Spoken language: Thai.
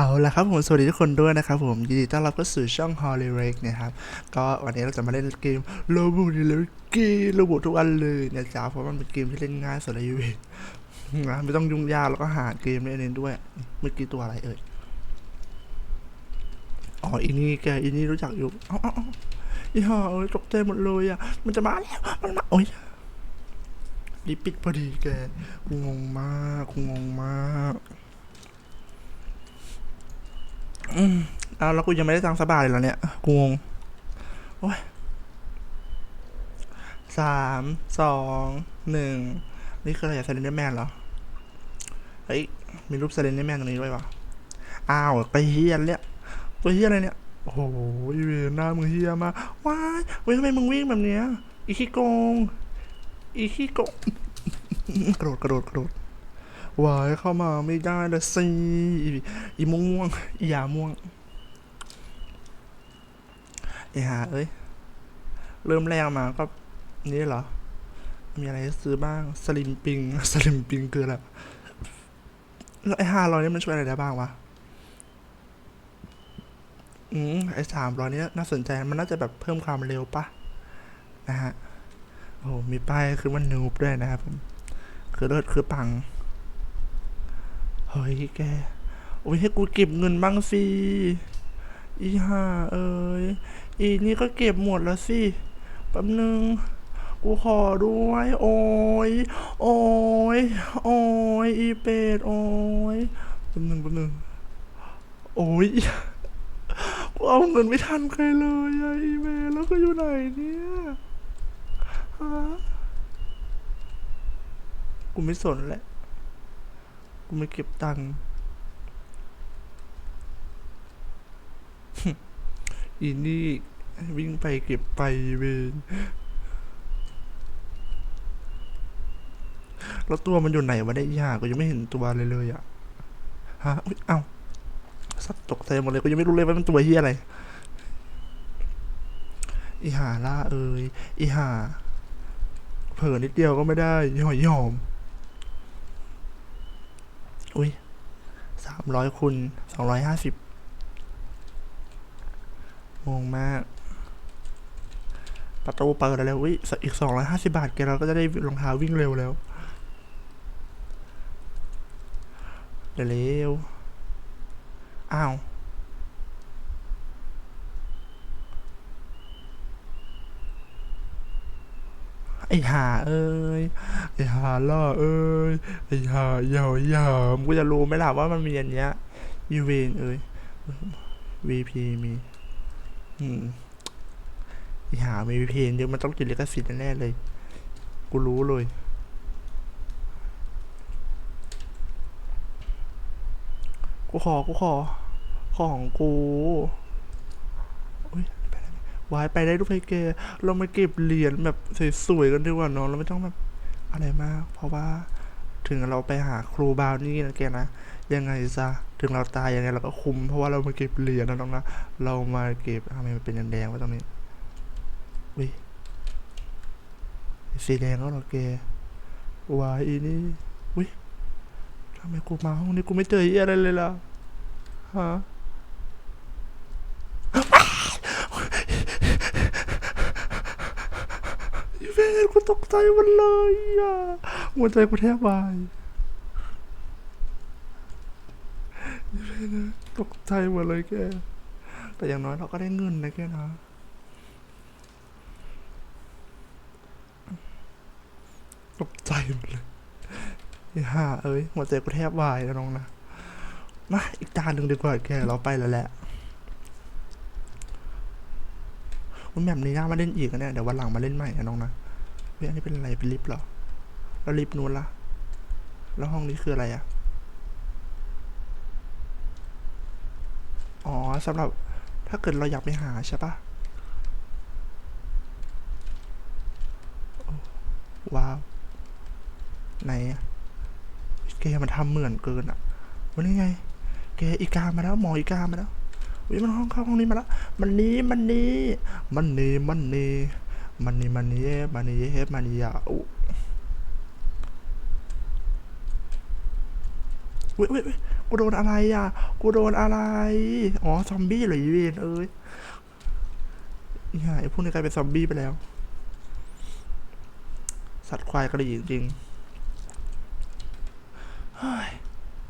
เอาละครับผมสวัสดีทุกคนด้วยนะครับผมยินดีต้อนรับเข้าสู่ช่อง h o l l y r e k นะครับก็วันนี้เราจะมาเล่นเกมโลบูนี่เลยเกมโลบูทุกอันเลยนะจ๊ะเพราะมันเป็นเกมที่เล่นง่ายสุดในยูเวนนะไม่ต้องยุ่งยากแล้วก็หาเกมเล่นเองด้วยเมื่อกี้ตัวอะไรเอ่ยอ๋ออีนี่แกอีนี่รู้จักอยู่อ้าเอ้าเอ้าอีห่อ้ยตกใจหมดเลยอะมันจะมาแล้วมันมาโอ้ยรีบปิดพอดีแกงงมากงงมาก อืมเอาแล้วกูยังไม่ได้ตังค์สบายเลยเหรอเนี่ยกูงงโอ้ยสามสองหนึ่งนี่คืออะไรอะเซเลนเดอร์แมนเหรอ เฮ้ย มีรูปเซเลนเดอร์แมนตรงนี้ด้วยวะอ้าวไปเฮียนเนี่ยตัวเฮียอะไรเนี่ย โอ้โหอีเวนหน้ามึงเฮียมาว้ายเว้ยทำไมมึงวิ่งแบบเนี้ยอีขี้โกงอีขี้โกงกระโดดกระโดดกระโดด วายเข้ามาไม่ได้ละสิอีอีม่วงอียาม่วงไอ้หาเอ้ย เริ่มแรกมาก็นี่เหรอ มีอะไรซื้อบ้าง สลิมปิง สลิมปิงคืออะไรแล้วไอ้ห้าร้อยนี่มันช่วยอะไรได้บ้างวะ อืมไอ้สามร้อยนี่น่าสนใจมันน่าจะแบบเพิ่มความเร็วปะนะฮะ โอ้มีป้ายคือมันนูบด้วยนะครับผม คือเลิศคือปัง เฮ้ยแก โอ้ยให้กูเก็บเงินบ้างสิ อีห่าเอ้ย อีนี่ก็เก็บหมดแล้วสิแป๊บนึง กูขอด้วย โอ้ย โอ้ย โอ้ย อีเป็ด โอ้ยแป๊บนึงแป๊บนึง โอ้ย กูเอาเงินไม่ทันใครเลยอะอีเมลแล้วก็อยู่ไหนเนี่ยฮะกูไม่สนแหละ กูไม่เก็บตังค์อีนี่วิ่งไปเก็บไปเวนแล้วตัวมันอยู่ไหนวะได้ยากกูยังไม่เห็นตัวเลยเลยอะฮะอุ๊ยเอ้าสัตว์ตกใจหมดเลยกูยังไม่รู้เลยว่ามันตัวเฮียอะไร อีหาล่าเอ้ยอีหาเผลอนิดเดียวก็ไม่ได้หอยหอม อุ้ยสามร้อยคูณสองร้อยห้าสิบงงมาก ประตูเปิดแล้วอุ้ยอีกสองร้อยห้าสิบาทแกเราก็จะได้รองเท้าวิ่งเร็วแล้วเดี๋ยวเร็วอ้าว ไอ้ห่าเอ้ยไอ้ห่าล่อเอ้ยไอ้ห่าเหยาหยามกูจะรู้ไหมล่ะว่ามันมีอันเนี้ยยูเวนเอ้ย VP มีอืมไอ้ห่ามี VP เยอะมันต้องติดลิขสิทธิ์แน่เลย กูรู้เลยกูขอกูขอ ของกูอุ้ยไปได้ไหม วายไปได้ด้วยแกเรามาเก็บเหรียญแบบสวยๆกันดีกว่าเนาะเราไม่ต้องแบบอะไรมาก เพราะว่าถึงเราไปหาครูบาวนี่นะแกนะยังไงซะถึงเราตายยังไงเราก็คุ้มเพราะว่าเรามาเก็บเหรียญนะน้องนะเรามาเก็บทำไมมันเป็นแดงๆวะตรงนี้อุ้ยสีแดงแล้วเหรอแกวายอีนี่อุ้ยทำไมกูมาห้องนี้กูไม่เจออะไรเลยล่ะฮะ อีเว นกูตกใจหมันเลยอะหัวใจกูแทบวายอีเวนตกใจหมดเลยแก แต่อย่างน้อยเราก็ได้เงินนะแกนะตกใจหมดเลยไอ้ห่าเอ้ย หัวใจกูแทบวายนะน้องนะ มาอีกจานหนึ่งดีกว่าแก เราไปแล้วแหละวันแบบนี้น่ามาเล่นอีกนะเนี่ย เดี๋ยววันหลังมาเล่นใหม่นะน้องนะ เฮ้ยอันนี้เป็นอะไรเป็นลิฟต์เหรอแล้วลิฟต์นู้นล่ะแล้วห้องนี้คืออะไรอะอ๋อสำหรับถ้าเกิดเราอยากไปหาใช่ปะว้าวไหนอะแกมันทำเหมือนเกินอะวันนี้ไงแกอีกามาแล้วหมออีกามาแล้วอุ้ยมันห้องเข้าห้องนี้มาแล้ว มันนี้มันนี้ มันนี้มันนี้ มันนี่มันนี่มันนี่เฮฟมันนี่ยาอุเว้ยเว้ยกูโดนอะไรอะ กูโดนอะไร อ๋อ ซอมบี้เหรอยีนเอ้ยนี่ไงพวกนี้กลายเป็นซอมบี้ไปแล้ว สัตว์ควายก็ะดิ่จริงเฮ้ย